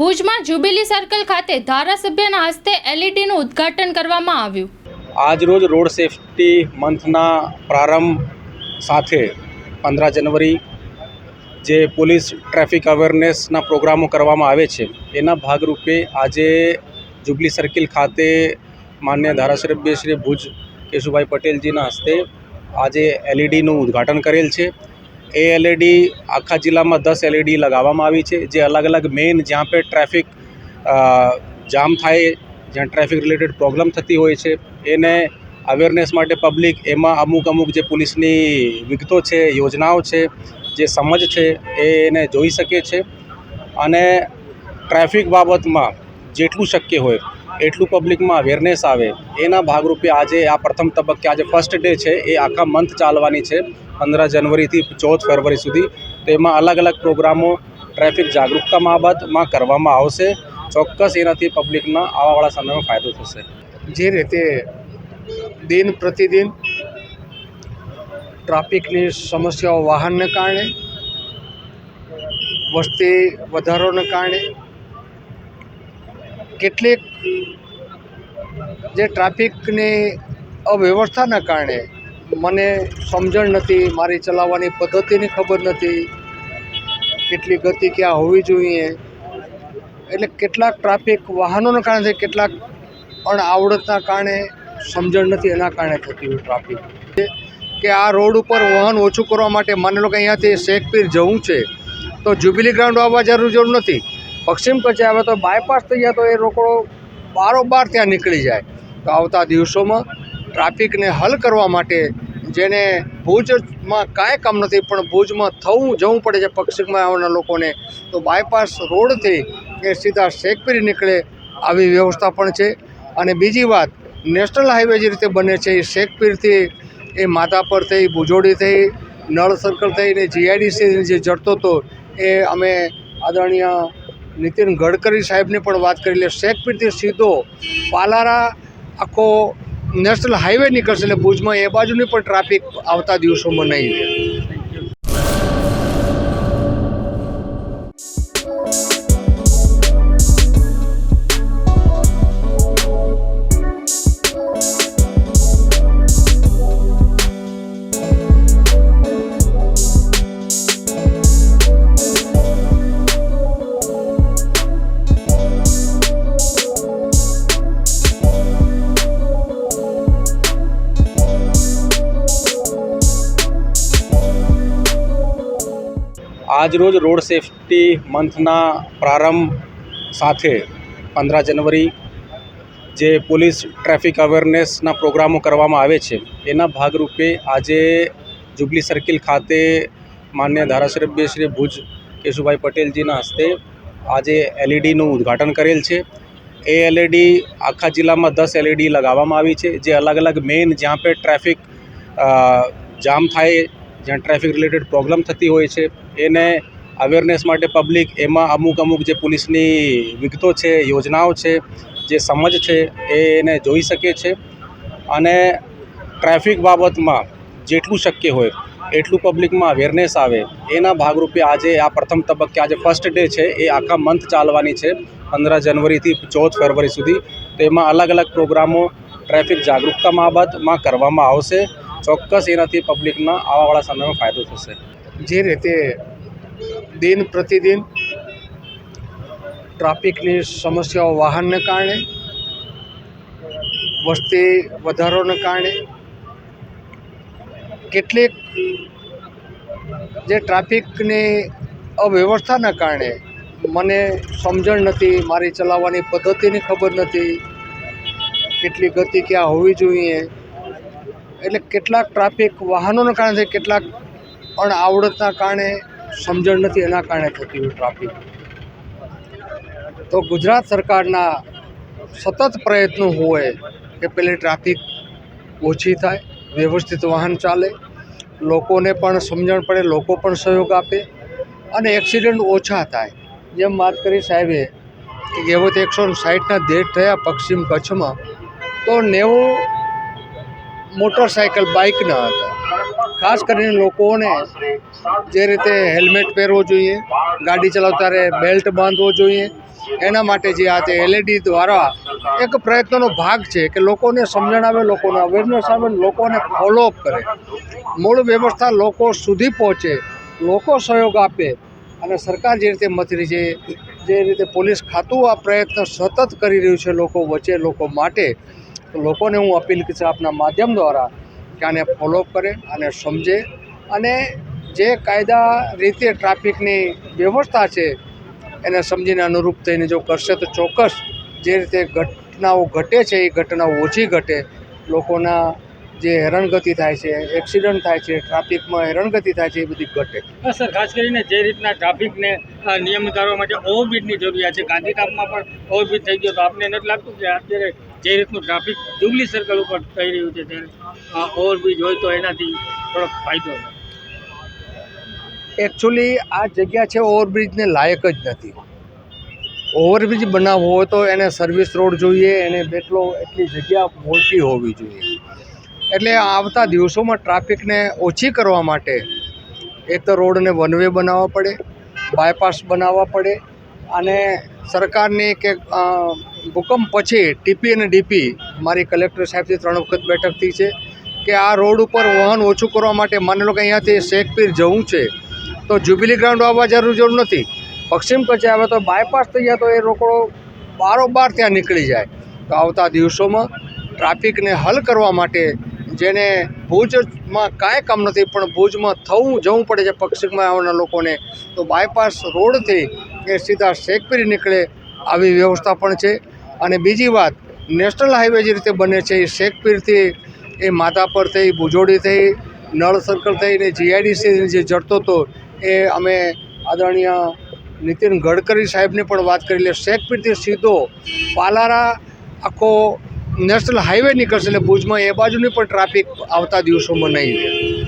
ભુજમાં jubilee circle ખાતે ધારાસભ્યના હસ્તે એલઈડીનું ઉદ્ઘાટન કરવામાં આવ્યું. આજરોજ રોડ સેફટી મંથના પ્રારંભ સાથે પંદર જનવરી જે પોલીસ ટ્રાફિક અવેરનેસના પ્રોગ્રામો કરવામાં આવે છે, એના ભાગરૂપે આજે જુબલી સર્કલ ખાતે માન્ય ધારાસભ્ય શ્રી ભુજ કેશુભાઈ પટેલજીના હસ્તે આજે એલઈડીનું ઉદ્ઘાટન કરેલ છે. એ એલઈડી આખા જિલ્લામાં દસ એલઈડી લગાવવામાં આવી છે. જે અલગ અલગ મેઇન જ્યાં પે ટ્રાફિક જામ થાય, જ્યાં ટ્રાફિક રિલેટેડ પ્રોબ્લેમ થતી હોય છે, એને અવેરનેસ માટે પબ્લિક એમાં અમુક અમુક જે પોલીસની વિગતો છે, યોજનાઓ છે, જે સમજ છે, એ એને જોઈ શકે છે. અને ટ્રાફિક બાબતમાં જેટલું શક્ય હોય એટલું પબ્લિકમાં અવેરનેસ આવે. એના ભાગરૂપે આજે આ પ્રથમ તબક્કે આજે ફર્સ્ટ ડે છે, એ આખા મંથ ચાલવાની છે, પંદર જનવરીથી ચૌદ ફેબ્રુઆરી સુધી. તેમાં અલગ અલગ પ્રોગ્રામો ટ્રાફિક જાગૃતતા બાબતમાં કરવામાં આવશે. ચોક્કસ એનાથી પબ્લિકના આવવાવાળા સમયમાં ફાયદો થશે. જે રીતે દિન પ્રતિદિન ટ્રાફિકની સમસ્યાઓ, વાહનને કારણે, વસ્તી વધારોને કારણે કેટલીક જે ટ્રાફિકની અવ્યવસ્થાના કારણે મને સમજણ નથી, મારી ચલાવવાની પદ્ધતિની ખબર નથી, કેટલી ગતિ ક્યાં હોવી જોઈએ. એટલે કેટલાક ટ્રાફિક વાહનોના કારણે કેટલાક અણઆવડતના કારણે સમજણ નથી, એના કારણે થતી હોય ટ્રાફિક. કે આ રોડ ઉપર વાહન ઓછું કરવા માટે માની લો કે અહીંયાથી શેખપીર જવું છે, તો જ્યુબિલી ગ્રાઉન્ડ આવવા જરૂર જરૂર નથી. પશ્ચિમ કચ્છે આવે તો બાયપાસ થઈ જાય તો એ રોકડો બારોબાર ત્યાં નીકળી જાય. તો આવતા દિવસોમાં ટ્રાફિકને હલ કરવા માટે જેને ભુજમાં કાંઈ કામ નથી, પણ ભુજમાં થવું, જવું પડે છે પશ્ચિમમાં આવવાના લોકોને, તો બાયપાસ રોડથી એ સીધા શેખપીર નીકળે આવી વ્યવસ્થા પણ છે. અને બીજી વાત નેશનલ હાઈવે જે રીતે બને છે, એ શેખપીરથી, એ માધાપર થઈ, ભુજોડી થઈ, નળ સર્કલ થઈને જીઆઈડીસી જે જડતો હતો, એ અમે આદરણીય નીતિન ગડકરી સાહેબને પણ વાત કરી લે. શેખપીરથી સીધો પાલારા આખો નેશનલ હાઈવે નીકળશે એટલે ભુજમાં એ બાજુની પણ ટ્રાફિક આવતા દિવસોમાં નહીં રહે. આજરોજ રોડ સેફટી મંથના પ્રારંભ સાથે પંદર જનવરી જે પોલીસ ટ્રાફિક અવેરનેસના પ્રોગ્રામો કરવામાં આવે છે, એના ભાગરૂપે આજે જુબલી સર્કિલ ખાતે માન્ય ધારાસભ્ય શ્રી ભુજ કેશુભાઈ પટેલજીના હસ્તે આજે એલઈડીનું ઉદ્ઘાટન કરેલ છે. એ એલઈડી આખા જિલ્લામાં દસ એલઈડી લગાવવામાં આવી છે, જે અલગ અલગ મેઇન જ્યાં પે ટ્રાફિક જામ થાય જ્યાં ટ્રાફિક રિલેટેડ પ્રોબ્લેમ થતી હોય છે, એને અવેરનેસ માટે પબ્લિક એમાં અમુક અમુક જે પોલીસની વિગતો છે, યોજનાઓ છે, જે સમજ છે, એ એને જોઈ શકે છે. અને ટ્રાફિક બાબતમાં જેટલું શક્ય હોય, એટલું પબ્લિકમાં અવેરનેસ આવે. એના ભાગરૂપે આજે આ પ્રથમ તબક્કે આજે ફર્સ્ટ ડે છે, એ આખા મંથ ચાલવાની છે, પંદર જનવરીથી ચૌદ ફેબ્રુઆરી સુધી. તેમાં અલગ અલગ પ્રોગ્રામો ટ્રાફિક જાગૃતતા બાબતમાં કરવામાં આવશે. ચોક્કસ એનાથી પબ્લિકના આવવાવાળા સમયમાં ફાયદો થશે. જે રીતે દિન પ્રતિદિન ટ્રાફિકની સમસ્યાઓ વાહનને કારણે, વસ્તી વધારોને કારણે, કેટલીક જે ટ્રાફિકની અવ્યવસ્થાના કારણે મને સમજણ નથી, મારી ચલાવવાની પદ્ધતિની ખબર નથી, કેટલી ગતિ ક્યાં હોવી જોઈએ એટલે કેટલાક ટ્રાફિક વાહનોના કારણે કેટલાક અણઆવડતના કારણે સમજણ નથી, એના કારણે થતી હોય ટ્રાફિક. તો ગુજરાત સરકારના સતત પ્રયત્નો હોય કે પેલી ટ્રાફિક ઓછી થાય, વ્યવસ્થિત વાહન ચાલે, લોકોને પણ સમજણ પડે, લોકો પણ સહયોગ આપે અને એક્સિડન્ટ ઓછા થાય. જેમ વાત કરી સાહેબે કે એવો તો એકસો સાઠના ડેથ થયા પશ્ચિમ કચ્છમાં, તો નેવું મોટરસાયકલ બાઇકના હતા. ખાસ કરીને લોકોને જે રીતે હેલ્મેટ પહેરવું જોઈએ, ગાડી ચલાવતા ત્યારે બેલ્ટ બાંધવો જોઈએ, એના માટે જે આ તે એલઈડી દ્વારા એક પ્રયત્નનો ભાગ છે કે લોકોને સમજણ આવે લોકોને અવેરનેસ આવે લોકોને ફોલોઅપ કરે. મૂળ વ્યવસ્થા લોકો સુધી પહોંચે, લોકો સહયોગ આપે અને સરકાર જે રીતે મથરી છે, જે રીતે પોલીસ ખાતું આ પ્રયત્ન સતત કરી રહ્યું છે લોકો વચ્ચે, લોકો માટે તો લોકોને હું અપીલ કરીશ આપના માધ્યમ દ્વારા કે આને ફોલોઅપ કરે અને સમજે અને જે કાયદા રીતે ટ્રાફિકની વ્યવસ્થા છે એને સમજીને અનુરૂપ થઈને જો કરશે તો ચોક્કસ જે રીતે ઘટનાઓ ઘટે છે એ ઘટનાઓ ઓછી ઘટે. લોકોના જે હેરાનગતિ થાય છે એક્સિડન્ટ થાય છે ટ્રાફિકમાં હેરાનગતિ થાય છે એ બધી ઘટે. સર ખાસ કરીને જે રીતના ટ્રાફિકને અ, નિયમિત કરવા માટે ઓવરબ્રિજની જરૂરિયાત છે ગાંધીધામમાં પણ ઓવરબ્રિજ થઈ ગયો તો આપને નથી લાગતું કે અત્યારે જે રીતનું ટ્રાફિક જુબલી સર્કલ ઉપર થઈ રહ્યું છે ત્યારે ઓવરબ્રિજ હોય તો એનાથી થોડોક ફાયદો એકચ્યુઅલી આ જગ્યા છે ઓવરબ્રિજને લાયક જ નથી. ઓવરબ્રિજ બનાવવો હોય તો એને સર્વિસ રોડ જોઈએ, એને બેટલો એટલી જગ્યા મોટી હોવી જોઈએ. એટલે આવતા દિવસોમાં ટ્રાફિકને ઓછી કરવા માટે એક તો રોડને વન વે બનાવવા પડે બાયપાસ બનાવવા પડે અને સરકારની કે ભૂકંપ પછી ટીપી અને ડીપી મારી કલેક્ટર સાહેબથી ત્રણ વખત બેઠક થઈ છે કે આ રોડ ઉપર વાહન ઓછું કરવા માટે માની લો કે અહીંયાથી શેખપીર જવું છે, તો જ્યુબિલી ગ્રાઉન્ડ આવવા જરૂર જરૂર નથી. પશ્ચિમ કચ્છે આવે તો બાયપાસ થઈ જાય તો એ રોકડો બારોબાર ત્યાં નીકળી જાય. તો આવતા દિવસોમાં ટ્રાફિકને હલ કરવા માટે જેને ભુજમાં કાંઈ કામ નથી પણ ભુજમાં થવું, જવું પડે છે પક્ષિકમાં આવવાના લોકોને, તો બાયપાસ રોડથી એ સીધા શેખપીર નીકળે આવી વ્યવસ્થા પણ છે. અને બીજી વાત, નેશનલ હાઈવે જે રીતે બને છે, એ શેખપીરથી એ માધાપર થઈ, ભુજોડી થઈ, નળ સર્કલ થઈને જીઆઈડીસી જે જડતો હતો, એ અમે આદરણીય નીતિન ગડકરી સાહેબને પણ વાત કરી. લે શેખપીરથી સીધો પાલારા આખો નેશનલ હાઈવે નીકળશે, એટલે ભુજમાં એ બાજુની પણ ટ્રાફિક આવતા દિવસોમાં નહીં.